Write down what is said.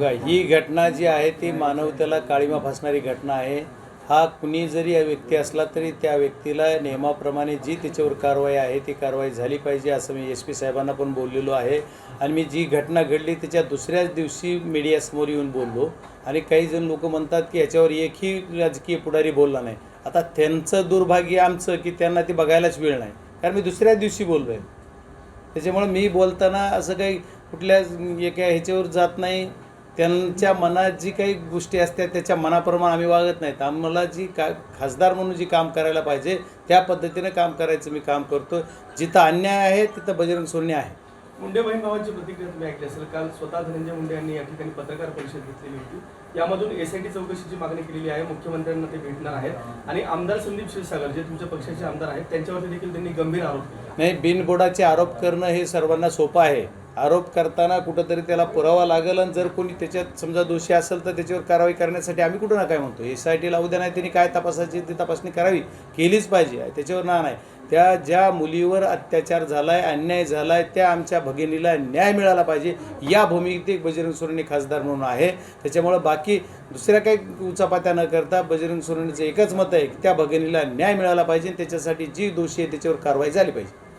बघा ही घटना जी आहे ती मानवतेला काळीमा फासणारी घटना आहे. हा कुणी जरी या व्यक्ती असला तरी त्या व्यक्तीला नियमाप्रमाणे जी त्याच्यावर कारवाई आहे ती कारवाई झाली पाहिजे असं मी एस पी साहेबांना पण बोललेलो आहे. आणि मी जी घटना घडली त्याच्या दुसऱ्याच दिवशी मीडियासमोर येऊन बोललो. आणि काही जण लोक म्हणतात की याच्यावर एकही राजकीय पुढारी बोलला नाही. आता त्यांचं दुर्भाग्य आमचं की त्यांना ते बघायलाच वेळ नाही. कारण मी दुसऱ्याच दिवशी बोललो आहे त्याच्यामुळे मी बोलताना असं काही कुठल्या एका ह्याच्यावर जात नाही. त्यांच्या मनात जी काही गोष्टी असतात त्याच्या मनाप्रमाणे आम्ही वागत नाहीत. आम्हाला जी का खासदार म्हणून जी काम करायला पाहिजे त्या पद्धतीनं काम करायचं मी काम करतो. जिथं अन्याय आहे तिथं बजरंग सोन्य आहे. मुंडे बहीण भावांची प्रतिक्रिया तुम्ही ऐकली असेल. काल स्वतः धनंजय मुंडे यांनी या ठिकाणी पत्रकार परिषद घेतलेली होती. यामधून एस आय टी चौकशीची मागणी केलेली आहे. मुख्यमंत्र्यांना ते भेटणार आहेत. आणि आमदार संदीप क्षीरसागर जे तुमच्या पक्षाचे आमदार आहेत त्यांच्यावरती देखील त्यांनी गंभीर आरोप केले. नाही बिनबुडाचे आरोप करणं हे सर्वांना सोपं आहे. आरोप करताना कुठंतरी त्याला पुरावा लागेल आणि जर कोणी त्याच्यात समजा दोषी असेल तर त्याच्यावर कारवाई करण्यासाठी आम्ही कुठं ना काय म्हणतो? एस आय टीला उद्या नाही त्यांनी काय तपासायची ती तपासणी करावी? केलीच पाहिजे. त्याच्यावर ना नाही. त्या ज्या मुलीवर अत्याचार झाला आहे अन्याय झाला आहे त्या आमच्या भगिनीला न्याय मिळाला पाहिजे. या भूमिकेत बजरंग सोरेंनी खासदार म्हणून आहे. त्याच्यामुळं बाकी दुसऱ्या काही उचापात्या न करता बजरंग सोरेंचं एकच मत आहे की त्या भगिनीला न्याय मिळाला पाहिजे आणि त्याच्यासाठी जी दोषी आहे त्याच्यावर कारवाई झाली पाहिजे.